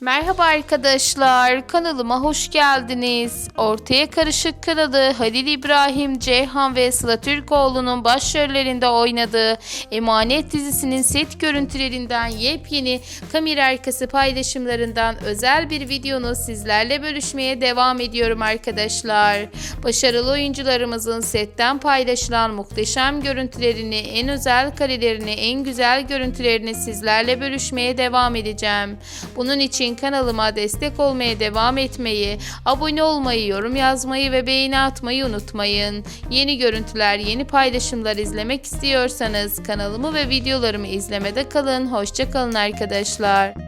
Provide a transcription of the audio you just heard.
Merhaba arkadaşlar, kanalıma hoş geldiniz. Ortaya Karışık kanalı Halil İbrahim, Ceyhan ve Sıla Türkoğlu'nun başrollerinde oynadığı Emanet dizisinin set görüntülerinden yepyeni kamera arkası paylaşımlarından özel bir videonu sizlerle bölüşmeye devam ediyorum arkadaşlar. Başarılı oyuncularımızın setten paylaşılan muhteşem görüntülerini, en özel karelerini, en güzel görüntülerini sizlerle bölüşmeye devam edeceğim. Bunun için kanalıma destek olmaya devam etmeyi, abone olmayı, yorum yazmayı ve beğeni atmayı unutmayın. Yeni görüntüler, yeni paylaşımlar izlemek istiyorsanız kanalımı ve videolarımı izlemede kalın. Hoşça kalın arkadaşlar.